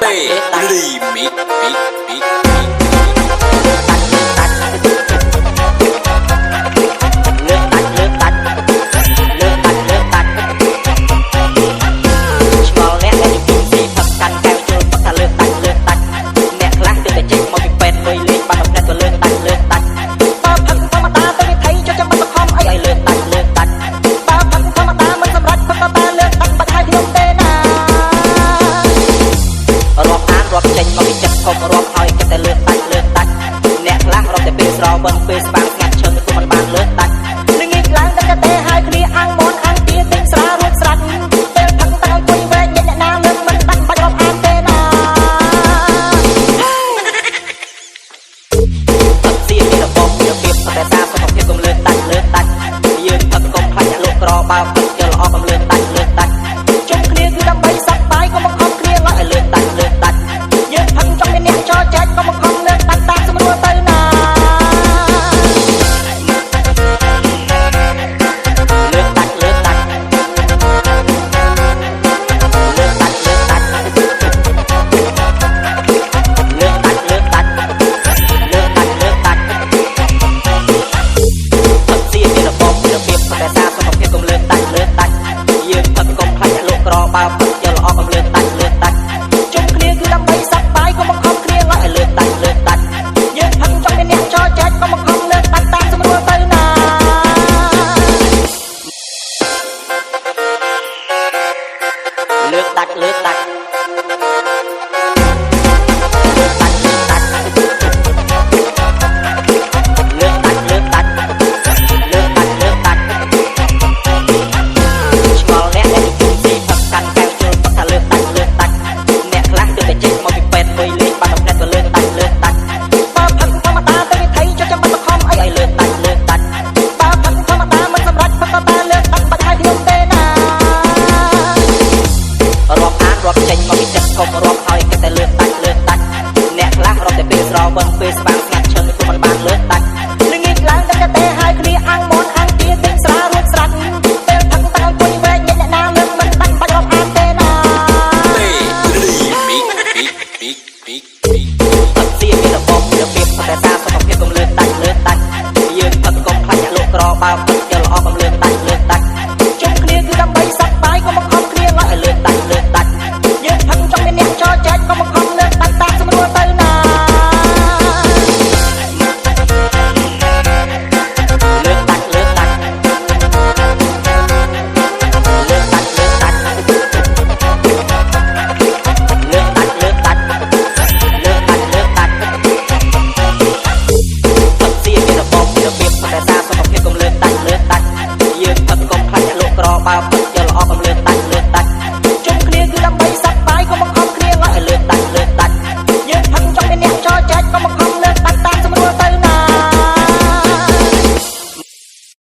เป้รีมิกบิ๊กบิ๊ก ប់រាប់ហើយគេតែលើកដាច់លើកដាច់អ្នកខ្លះរត់តែពេលស្រវឹងពេលស្បាំងស្ងាត់ឈឹងគុំមិនបានលើកដាច់នឹងងាយឡើងតែកាទេហើយគ្នាអាំងមនអាំងទាទិញស្រារួចស្រាច់ពេលផឹកតើជួយវែកអ្នកណាលើកមិនដាច់បាច់រាប់អានទេណាទឹកសៀនរបស់របៀបតែសារសុខភាពគុំលើកដាច់លើកដាច់យើងផឹកគុំខ្លាចអ្នកលោកក្របើ ba អត់ស៊ីមានរបបមានរបៀបតែតាមសុខភាពកុំលើកដាច់លើកដាច់យើងផឹកកុំខ្លាចអ្នកលោកក្របើផឹកយកល្អកុំលើកដាច់លើកដាច់ pa.